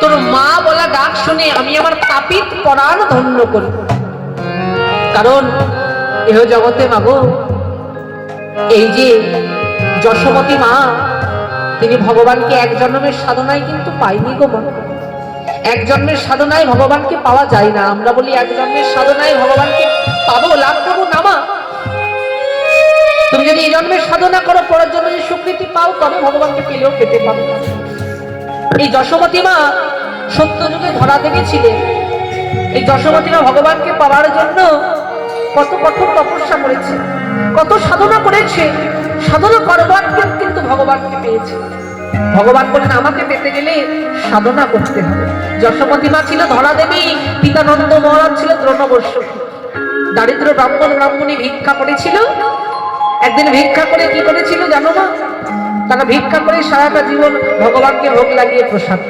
তোর মা বলা ডাক শুনে আমি আমার পাপিত পরাণ ধন্য করি। কারণ এহ জগতে মাগো, এই যে যশোমতী মা, তিনি ভগবানকে এক জন্মের সাধনায় কিন্তু পাইনি গো এক জন্মের সাধনায় ভগবানকে পাওয়া যায় না। আমরা বলি এক জন্মের সাধনায় ভগবানকে পাবো, লাভ করব না মা। তুমি যদি এই জন্মের সাধনা করো, পরের জন্য যদি স্বীকৃতি পাও, তবে ভগবানকে পেলেও পেতে পাবে এই যশোমতী মা সত্য যুগে ধরা দেখেছিলেন। এই যশোমতী মা ভগবানকে পাওয়ার জন্য কত কঠোর তপস্যা করেছে, কত সাধনা করেছে, সাধনা করবার পর কিন্তু ভগবানকে পেয়েছে। ভগবান বলেন, আমাকে পেতে গেলে সাধনা করতে হবে। যশোমতী মা ছিল ধরা দেবী পিতানন্দ মহারাজ ছিল দ্রোণবর্ষ দারিদ্র ব্রাহ্মণ, ব্রাহ্মণী ভিক্ষা করেছিল। একদিন ভিক্ষা করে কি করেছিল জানো না তারা ভিক্ষা করে সারাটা জীবন ভগবানকে ভোগ লাগিয়ে প্রসাদ